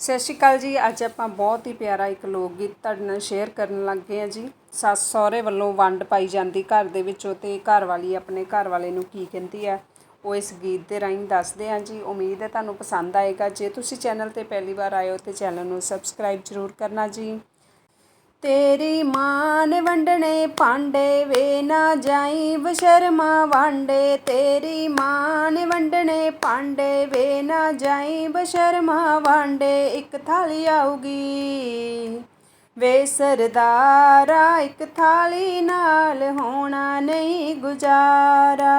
ਸਤਿ ਸ਼੍ਰੀ ਅਕਾਲ ਜੀ। ਅੱਜ ਆਪਾਂ ਬਹੁਤ ਹੀ ਪਿਆਰਾ ਇੱਕ ਲੋਕ ਗੀਤ ਤੁਹਾਡੇ ਨਾਲ ਸ਼ੇਅਰ ਕਰਨ ਲੱਗੇ ਆ ਜੀ। ਸੱਸ ਸਹੁਰੇ ਵੱਲੋਂ ਵੰਡ ਪਾਈ ਜਾਂਦੀ ਘਰ ਦੇ ਵਿੱਚੋਂ ਤੇ ਘਰ ਵਾਲੀ ਆਪਣੇ ਘਰ ਵਾਲੇ ਨੂੰ ਕੀ ਕਹਿੰਦੀ ਆ ਉਹ ਇਸ ਗੀਤ ਦੇ ਰਾਹੀਂ ਦੱਸਦੇ ਆ ਜੀ। ਉਮੀਦ ਹੈ ਤੁਹਾਨੂੰ ਪਸੰਦ ਆਏਗਾ। ਜੇ ਤੁਸੀਂ ਚੈਨਲ ਤੇ ਪਹਿਲੀ ਵਾਰ ਆਏ ਹੋ ਤੇ ਚੈਨਲ ਨੂੰ ਸਬਸਕ੍ਰਾਈਬ ਜ਼ਰੂਰ ਕਰਨਾ ਜੀ। ਤੇਰੀ ਮਾਂ ਵੰਡਣੇ ਭਾਂਡੇ ਵੇ ਨਾ ਜਾਈ ਬਸ਼ਰਮਾ ਵਾਂਡੇ। ਤੇਰੀ ਮਾਂ ਵੰਡਣੇ ਭਾਂਡੇ ਵੇ ਨਾ ਜਾਈ ਬਸ਼ਰਮਾ ਵਾਂਡੇ। ਇੱਕ ਥਾਲੀ ਆਉਗੀ ਵੇ ਸਰਦਾਰਾ, ਇੱਕ ਥਾਲੀ ਨਾਲ ਹੋਣਾ ਨਹੀਂ ਗੁਜ਼ਾਰਾ।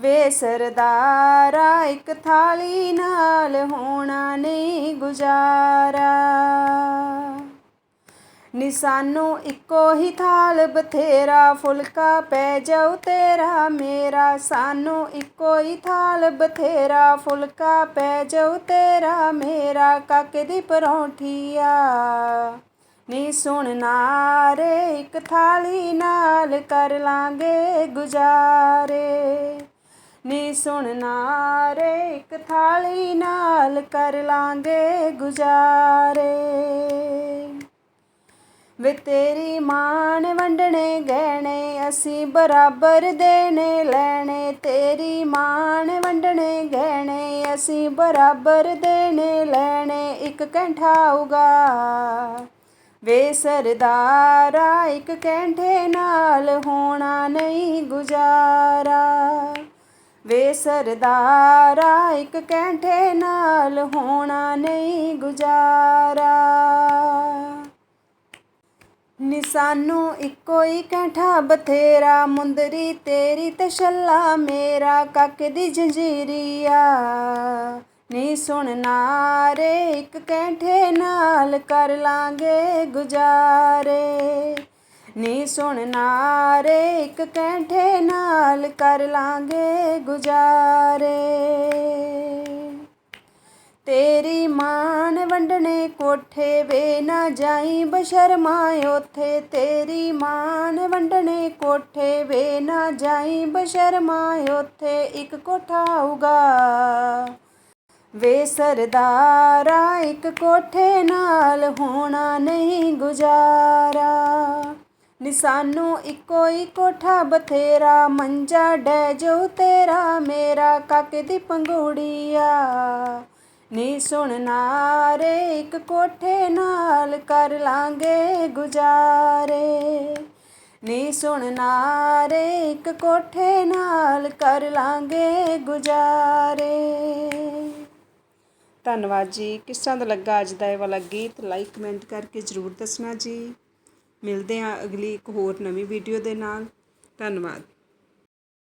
ਵੇ ਸਰਦਾਰਾ, ਇੱਕ ਥਾਲੀ ਨਾਲ ਹੋਣਾ ਨਹੀਂ ਗੁਜ਼ਾਰਾ। ਨੀ ਸਾਨੂੰ ਇੱਕੋ ਹੀ ਥਾਲ ਬਥੇਰਾ, ਫੁਲਕਾ ਪੈ ਜਾਉ ਤੇਰਾ ਮੇਰਾ। ਸਾਨੂੰ ਇੱਕੋ ਹੀ ਥਾਲ ਬਥੇਰਾ, ਫੁਲਕਾ ਪੈ ਜਾਉ ਤੇਰਾ ਮੇਰਾ। ਕਾਕੇ ਦੀ ਪਰੌਂਠੀਆ ਨੀ ਸੁਣਨਾ ਰੇ, ਇੱਕ ਥਾਲੀ ਨਾਲ ਕਰ ਲਾਂਗੇ ਗੁਜ਼ਾਰੇ। ਨੀ ਸੁਣਨਾ ਰੇ, ਇੱਕ ਥਾਲੀ ਨਾਲ ਕਰ ਲਾਂਗੇ ਗੁਜ਼ਾਰੇ। ਵੇ ਤੇਰੀ ਮਾਂ ਵੰਡਣੇ ਗਹਿਣੇ ਅਸੀਂ ਬਰਾਬਰ ਦੇਣੇ ਲੈਣੇ। ਤੇਰੀ ਮਾਂ ਵੰਡਣੇ ਗਹਿਣੇ ਅਸੀਂ ਬਰਾਬਰ ਦੇਣੇ ਲੈਣੇ। ਇੱਕ ਕੈਂਠਾ ਉਗਾ ਵੇ ਸਰਦਾਰਾ, ਇੱਕ ਕੈਂਠੇ ਨਾਲ ਹੋਣਾ ਨਹੀਂ ਗੁਜ਼ਾਰਾ। ਵੇ ਸਰਦਾਰਾ, ਇੱਕ ਕੈਂਠੇ ਨਾਲ ਹੋਣਾ ਨਹੀਂ ਗੁਜ਼ਾਰਾ। ਨੀ ਸਾਨੂੰ ਇੱਕੋ ਹੀ ਕੈਂਠਾ ਬਥੇਰਾ, ਮੁੰਦਰੀ ਤੇਰੀ ਤੇ ਛੱਲਾ ਮੇਰਾ, ਕੱਕ ਦੀ ਜੰਜੀਰੀਆ ਨੀ ਸੁਣਨਾ ਰੇ ਇੱਕ ਕੈਂਠੇ ਨਾਲ ਕਰ ਲਾਂਗੇ ਗੁਜ਼ਾਰੇ। ਨੀ ਸੁਣਨਾ ਰੇ ਇੱਕ ਕੈਂਠੇ ਨਾਲ ਕਰ ਲਾਂਗੇ ਗੁਜ਼ਾਰੇ। ਤੇਰੀ ਮਾਂ ਨੇ ਕੋਠੇ ਵੇ ਨਾ ਜਾਈ ਬਸ਼ਰਮਾ, ਉਥੇ ਤੇਰੀ ਮਾਂ ਵੰਡਣੇ। ਕੋਠੇ ਵੇ ਨਾ ਜਾਈ ਬਸ਼ਰਮਾ, ਉਥੇ ਇੱਕ ਕੋਠਾ ਆਊਗਾ। ਵੇ ਸਰਦਾਰਾ, ਇੱਕ ਕੋਠੇ ਨਾਲ ਹੋਣਾ ਨਹੀਂ ਗੁਜ਼ਾਰਾ। ਨੀ ਸਾਨੂੰ ਇੱਕੋ ਹੀ ਕੋਠਾ ਬਥੇਰਾ, ਮੰਜਾ ਡੈ ਜੋ ਤੇਰਾ, ਮੇਰਾ ਕਾਕੇ ਦੀ ਪੰਗੂੜੀਆ। ਨੀ ਸੁਣ ਇੱਕ ਕੋਠੇ ਨਾਲ ਕਰ ਲਾਂਗੇ ਗੁਜ਼ਾਰੇ। ਨੀ ਸੁਣ ਨਾਰੇ ਇੱਕ ਕੋਠੇ ਨਾਲ ਕਰ ਲਾਂਗੇ ਗੁਜ਼ਾਰੇ। ਧੰਨਵਾਦ ਜੀ। ਕਿਸ ਤਰ੍ਹਾਂ ਦਾ ਲੱਗਾ ਅੱਜ ਦਾ ਇਹ ਵਾਲਾ ਗੀਤ? ਲਾਈਕ ਕਮੈਂਟ ਕਰਕੇ ਜ਼ਰੂਰ ਦੱਸਣਾ ਜੀ। ਮਿਲਦੇ ਹਾਂ ਅਗਲੀ ਇੱਕ ਹੋਰ ਨਵੀਂ ਵੀਡੀਓ ਦੇ ਨਾਲ। ਧੰਨਵਾਦ।